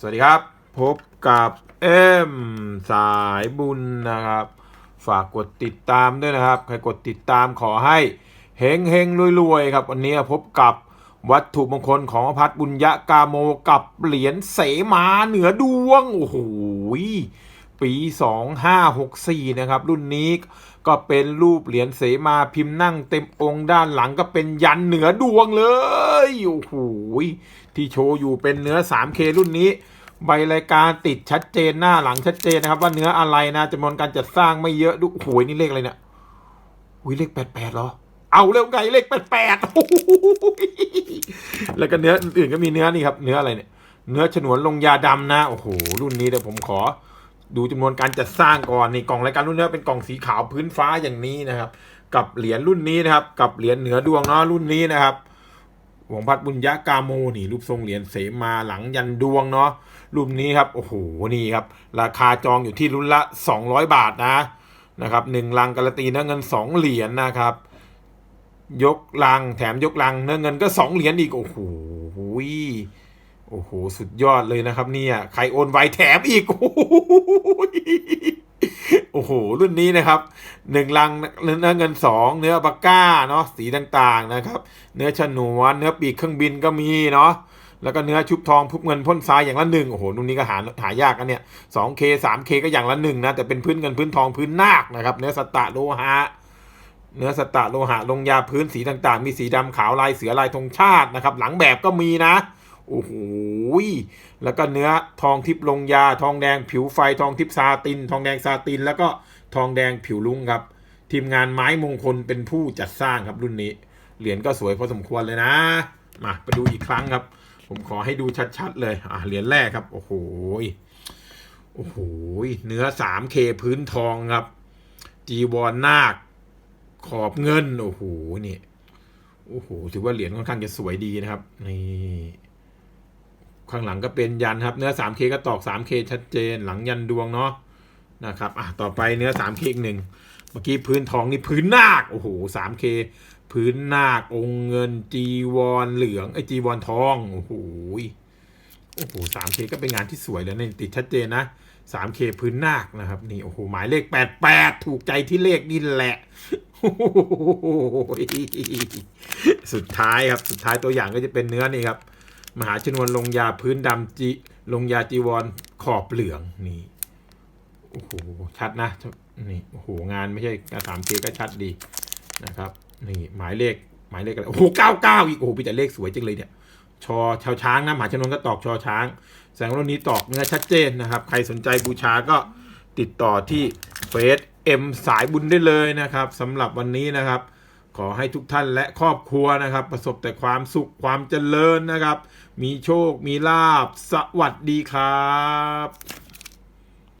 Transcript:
สวัสดีครับ พบกับเอ็มสายบุญนะครับ ฝากกดติดตามด้วยนะครับ ใครกดติดตามขอให้เฮงเฮงรวยๆ ครับวันนี้พบกับวัตถุมงคลของพระพัฒบุญยะกาโมกับเหรียญเสมาเหนือดวง โอ้โห ปี 2564 นะครับ รุ่นนี้ก็เป็นรูปเหรียญเสมาพิมพ์นั่งเต็มองค์ด้านหลังก็เป็นยันเหนือดวงเลยโอ้โหที่โชว์อยู่เป็นเนื้อ 3K รุ่นนี้ ใบรายการติดชัดเจนหน้าหลังชัดเจนนะครับ ว่าเนื้ออะไรนะจำนวนการจัดสร้างไม่เยอะดูโอ้โหนี่เลขอะไรเนี่ยอุ้ยเลขแปดแปดเหรอเอาเร็วไงเลขแปดแปดแล้วก็เนื้ออื่นก็มีเนื้อนี่ครับ เนื้ออะไรเนี่ย เนื้อฉนวนลงยาดำนะ โอ้โห รุ่นนี้เดี๋ยวผมขอ ดูจำนวนการจัดสร้างก่อนนี่กล่องรายการรุ่นนี้เป็นกล่องสีขาวพื้นฟ้าอย่างนี้นะครับ กับเหรียญรุ่นนี้นะครับ กับเหรียญเหนือดวงเนาะรุ่นนี้นะครับหลวงพัดบุญยะกาโมนี่รูปทรงเหรียญเสมาหลังยันดวงเนาะรุ่นนี้ครับโอ้โหนี่ครับ ราคาจองอยู่ที่รุ่นละ 200 บาทนะนะครับหนึ่งลังการันตีเนื้อเงิน 2 เหรียญนะครับ ยกลังแถมยกลังเนื้อเงินก็ 2 เหรียญอีกโอ้โห โอ้โห สุดยอดเลยนะครับเนี่ยใครโอนไวแถมอีกโอ้โหโอ้โห รุ่นนี้นะครับหนึ่งลังเนื้อเงินสองเนื้อปากก้าเนาะสีต่างๆนะครับ เนื้อฉนวนเนื้อปีกเครื่องบินก็มีเนาะแล้วก็เนื้อชุบทองพุบเงินพ่นทรายอย่างละหนึ่งโอ้โหรุ่นนี้ก็หาหายากกันเนี่ยสองเคสามเคก็อย่างละหนึ่งนะ แต่เป็นพื้นเงินพื้นทองพื้นนาคนะครับ เนื้อสตะโลหะ เนื้อสตะโลหะลงยาพื้นสีต่างๆ มีสีดำขาวลายเสือลายธงชาตินะครับ หลังแบบก็มีนะ โอ้โหแล้วก็เนื้อทองทิพย์ลงยา ทองแดงผิวไฟ ทองทิพย์ซาติน ทองแดงซาติน แล้วก็ทองแดงผิวลุงครับ ทีมงานไม้มงคลเป็นผู้จัดสร้างครับรุ่นนี้ เหรียญก็สวยพอสมควรเลยนะ มาไปดูอีกครั้งครับ ผมขอให้ดูชัดๆเลยอะเหรียญแรกครับ โอ้โหโอ้โหเนื้อ 3K พื้นทองครับ จีวรนาค ขอบเงิน โอ้โหนี่ โอ้โห ถือว่าเหรียญค่อนข้างจะสวยดีนะครับ นี่ ข้างหลังก็เป็นยันครับ เนื้อ 3K ก็ตอก 3K ชัดเจน หลังยันดวงเนาะนะครับอะต่อไปเนื้อ 3K อีกหนึ่งเมื่อกี้พื้นทองนี่พื้นนาคโอ้โห 3K พื้นนาคองเงินจีวรเหลืองไอจีวรทองโอ้โหโอ้โห 3K ก็เป็นงานที่สวยแล้วนี่ติดชัดเจนนะ 3K พื้นนาคนะครับนี่โอ้โหหมายเลข 88 ถูกใจที่เลขนี่แหละโอ้โหสุดท้ายครับ สุดท้ายตัวอย่างก็จะเป็นเนื้อนี่ครับ มหาชนวนลงยาพื้นดำจีลงยาจีวรขอบเหลืองนี่โอ้โหชัดนะนี่โอ้โหงานไม่ใช่สามเคก็ชัดดีนะครับนี่หมายเลขหมายเลขอะไรโอ้โหเก้าเก้าอีกโอ้โหพี่แต่เลขสวยจังเลยเนี่ยชอชาวช้างนะมหาชนวนก็ตอกชอช้างแสงรุ่นนี้ตอกเนื้อชัดเจนนะครับ ใครสนใจบูชาก็ติดต่อที่เฟซเอ็มสายบุญได้เลยนะครับสำหรับวันนี้นะครับ ขอให้ทุกท่านและครอบครัวนะครับ ประสบแต่ความสุขความเจริญนะครับ มีโชคมีลาบสวัสดีครับ